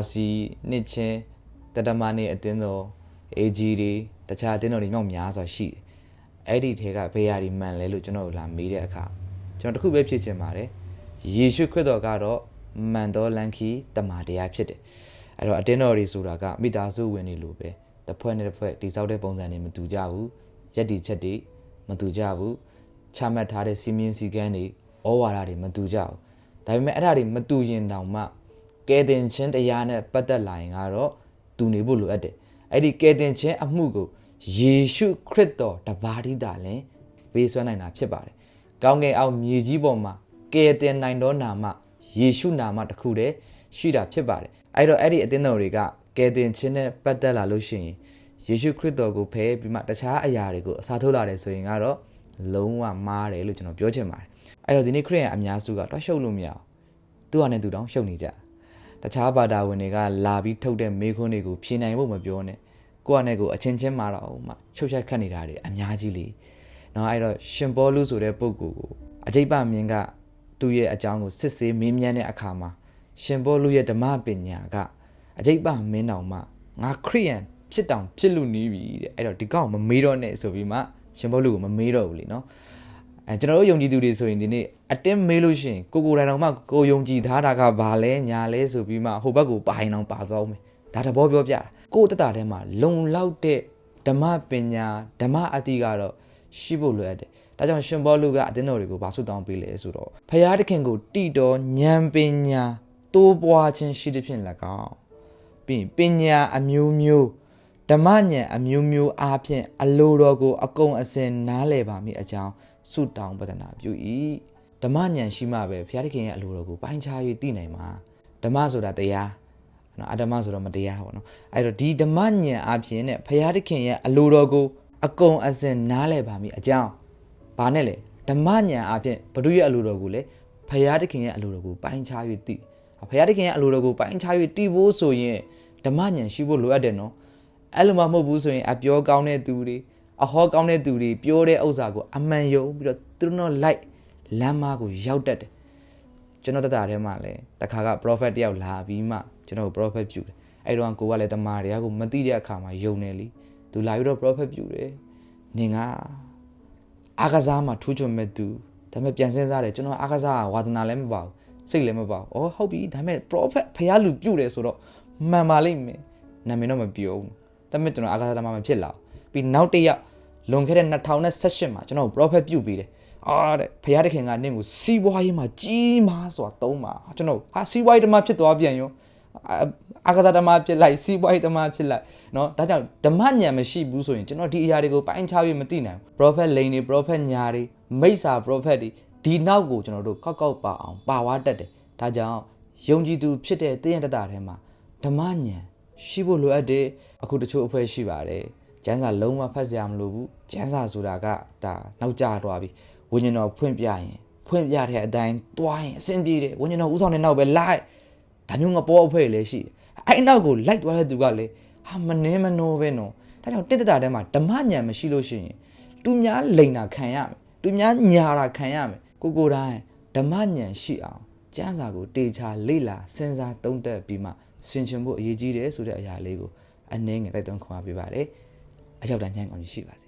RC နှစ်ချင်းတတမနေအတင်းတော် AG တွေတခြားအတင်းတော်တွေမြောက်များစွာရှိတယ်အဲ့ဒီထဲကဘေးရာဒီမှန်လဲလို့ကျွန်တော်တို့လာမေးတဲ့အခါကျွန်တော်တခုပဲဖြစ်ချင်ပါတယ်ယေရှုခရစ်တော်ကတော့မှန်တော်လန်ခီတမန်တရားဖြစ်တယ်အဲ့တော့အတင်းတော်တွေဆိုတာကမိသားစုဝင်တွေလိုပဲတစ်ဖွဲ့နဲ့တစ်ဖွဲ့တိစောက်တဲ့ပုံစံတွေမတူကြဘူးရက်တီချက်တွေမတူကြဘူးချမှတ်ထားတဲ့စီမင်းစီကန်းတွေဩဝါဒတွေမတူကြဘူးဒါပေမဲ့အဲ့ဒါတွေမတူရင်တောင်မှ ကဲတင်ချင်းတရားနဲ့ပတ်သက်လာရင်ကတော့တူနေဖို့လိုအပ်တယ်အဲ့ဒီကဲတင်ချင်းအမှုကိုယေရှုခရစ်တော်တပါးတည်းသာလင်ပေးဆွဲနိုင်တာဖြစ်ပါတယ်ကောင်းကင်အောက်မြေကြီးပေါ်မှာကဲတင်နိုင်သောနာမယေရှုနာမတစ်ခုတည်းရှိတာဖြစ်ပါတယ်အဲ့တော့အဲ့ဒီအသင်းတော်တွေကကဲတင်ချင်းနဲ့ပတ်သက်လာလို့ရှိရင်ယေရှုခရစ်တော်ကိုဖယ်ပြီးမှတခြားအရာတွေကိုအစားထိုးလာတယ်ဆိုရင်ကတော့လုံးဝမားတယ်လို့ကျွန်တော်ပြောချင်ပါတယ်အဲ့တော့ဒီနေ့ခရစ်ယာန်အများစုကတော့ရှုပ်လို့မရအောင်သူ့ဟာနဲ့သူတောင်ရှုပ်နေကြတ ခြားဘာသာဝင်တွေကလာပြီးထုတ်တဲ့မေးခွန်းတွေကိုဖြေနိုင်ဖို့မပြောနဲ့ကိုယ့်အနေကိုအချင်းချင်းမာတော့မှချုပ်ချက်ခတ်နေတာတွေအများကြီးလေနော်အဲ့တော့ရှင်ပေါလုဆိုတဲ့ပုဂ္ဂိုလ်ကိုအကျိတ်ပမြင့်ကသူ့ရဲ့အကြောင်းကိုစစ်ဆေးမေးမြန်းတဲ့အခါမှာရှင်ပေါလုရဲ့ဓမ္မပညာကအကျိတ်ပမင်းတော်မှငါခရိယန်ဖြစ်တောင်ဖြစ်လူနီးပြီတဲ့အဲ့တော့ဒီကောင်မမေးတော့နဲ့ဆိုပြီးမှရှင်ပေါလုကိုမမေးတော့ဘူးလीနော် အဲကျွန်တော်တို့ယုံကြည်သူတွေဆိုရင်ဒီနေ့အတင်းမေးလို့ရှိရင်ကိုကိုယ်တိုင်တော်မှကိုယုံကြည်ထားတာကဘာလဲညာလဲဆိုပြီးမှဟိုဘက်ကိုပါရင်တော့ပါသွားမယ်ဒါတဘောပြောပြတာကိုယ့်တက်တာထဲမှာလုံလောက်တဲ့ဓမ္မပညာဓမ္မအတိကတော့ရှိဖို့လိုအပ်တယ်ဒါကြောင့်ရှင်ဘောလူကအတင်းတော်တွေကိုဘာဆွတောင်းပေးလဲဆိုတော့ဖရာသခင်ကိုတိတော်ဉာဏ်ပညာတိုးပွားခြင်းရှိတဲ့ဖြင့်၎င်းပြီးရင်ပညာအမျိုးမျိုးဓမ္မဉာဏ်အမျိုးမျိုးအားဖြင့်အလိုတော်ကိုအကုန်အစင်နားလည်ပါမည်အကြောင်း ဆုတောင်းပတနာပြု၏ဓမ္မဉာဏ်ရှိမှပဲဘုရားသခင်ရဲ့အလိုတော်ကိုပိုင်းခြား၍သိနိုင်မှာဓမ္မဆိုတာတရားနော်အဓမ္မဆိုတော့မတရားပေါ့နော်အဲ့တော့ဒီဓမ္မဉာဏ်အပြင်နဲ့ဘုရားသခင်ရဲ့အလိုတော်ကိုအကုန်အစင်နားလည်ပါမည်အကြောင်းဘာနဲ့လဲဓမ္မဉာဏ်အပြင်ဘုဒ္ဓရဲ့အလိုတော်ကိုလည်းဘုရားသခင်ရဲ့အလိုတော်ကိုပိုင်းခြား၍သိဘုရားသခင်ရဲ့အလိုတော်ကိုပိုင်းခြား၍သိဖို့ဆိုရင်ဓမ္မဉာဏ်ရှိဖို့လိုအပ်တယ်နော်အဲ့လိုမှမဟုတ်ဘူးဆိုရင်အပြောကောင်းတဲ့သူတွေ အဟောကောင်းတဲ့သူတွေပြောတဲ့ဥစ္စာကိုအမှန်ယုံပြီးတော့သူတို့လိုက်လမ်းမကိုရောက်တတ်တယ်ကျွန်တော်တတထဲမှာလည်းတခါက prophet တယောက်လာပြီးမှကျွန်တော် prophet ပြုတယ်အဲ့တော့ကိုကလည်းတမာတရားကိုမသိတဲ့အခါမှာယုံနေလीသူလာပြီးတော့ prophet ပြုတယ်နင်ကအာကစားမှာထူးချွန်မဲ့သူဒါပေမဲ့ပြန်စဉ်းစားတယ်ကျွန်တော်အာကစားကဝါသနာလည်းမပါဘူးစိတ်လည်းမပါဘူးအော်ဟုတ်ပြီဒါပေမဲ့ prophet ဖះလူပြုတယ်ဆိုတော့မှန်ပါလိမ့်မယ်နာမည်တော့မပြောဘူးဒါပေမဲ့ကျွန်တော်အာကစားသမားမဖြစ်လာဘူး ပြီးနောက်တစ်ယောက်လွန်ခဲ့တဲ့2018မှာကျွန်တော် prophet ပြုတ်ပြီးတယ်အာတဲ့ဖះတခင်ကနင့်ကိုစီးပွားရေးမှာကြီးမားစွာသုံးပါကျွန်တော်ဟာစီးပွားရေးတမဖြစ်သွားပြန်ရောအာကစားတမဖြစ်လိုက်စီးပွားရေးတမဖြစ်လိုက်เนาะဒါကြောင့်ဓမ္မဉာဏ်မရှိဘူးဆိုရင်ကျွန်တော်ဒီအရာတွေကိုပိုင်းခြားပြီးမသိနိုင်ဘူး prophet လိန်တွေ prophet ညာတွေမိစ္ဆာ prophet တွေဒီနောက်ကိုကျွန်တော်တို့ကောက်ကောက်ပါအောင်ပါဝါတက်တယ်ဒါကြောင့်ယုံကြည်သူဖြစ်တဲ့တည်ရတတာထဲမှာဓမ္မဉာဏ်ရှိဖို့လိုအပ်တယ်အခုတချို့အဖွဲ့ရှိပါတယ် ကျမ်းစာလုံးဝဖတ်စရာမလိုဘူးကျမ်းစာဆိုတာကဒါနောက်ကျသွားပြီဝိညာဉ်တော်ဖွင့်ပြရင်ဖွင့်ပြတဲ့အတိုင်းတွားရင်အဆင်ပြေတယ်ဝိညာဉ်တော်ဥဆောင်တဲ့နောက်ပဲလိုက်ဒါမျိုးငပေါ်အဖွဲ့လည်းရှိတယ်အဲ့နောက်ကိုလိုက်သွားတဲ့သူကလည်းဟာမနှင်းမနှိုးပဲနော်ဒါကြောင့်တစ်တတာထဲမှာဓမ္မဉာဏ်မရှိလို့ရှိရင်သူများလိန်တာခံရမယ်သူများညာတာခံရမယ်ကိုကိုတိုင်းဓမ္မဉာဏ်ရှိအောင်ကျမ်းစာကိုတေချာလေ့လာစဉ်းစားသုံးသပ်ပြီးမှဆင်ခြင်ဖို့အရေးကြီးတယ်ဆိုတဲ့အရာလေးကိုအနည်းငယ်တိုက်တွန်းခွင့်ပေးပါတယ် အရောက်တိုင်းညံ့ကောင်းရှိပါစေ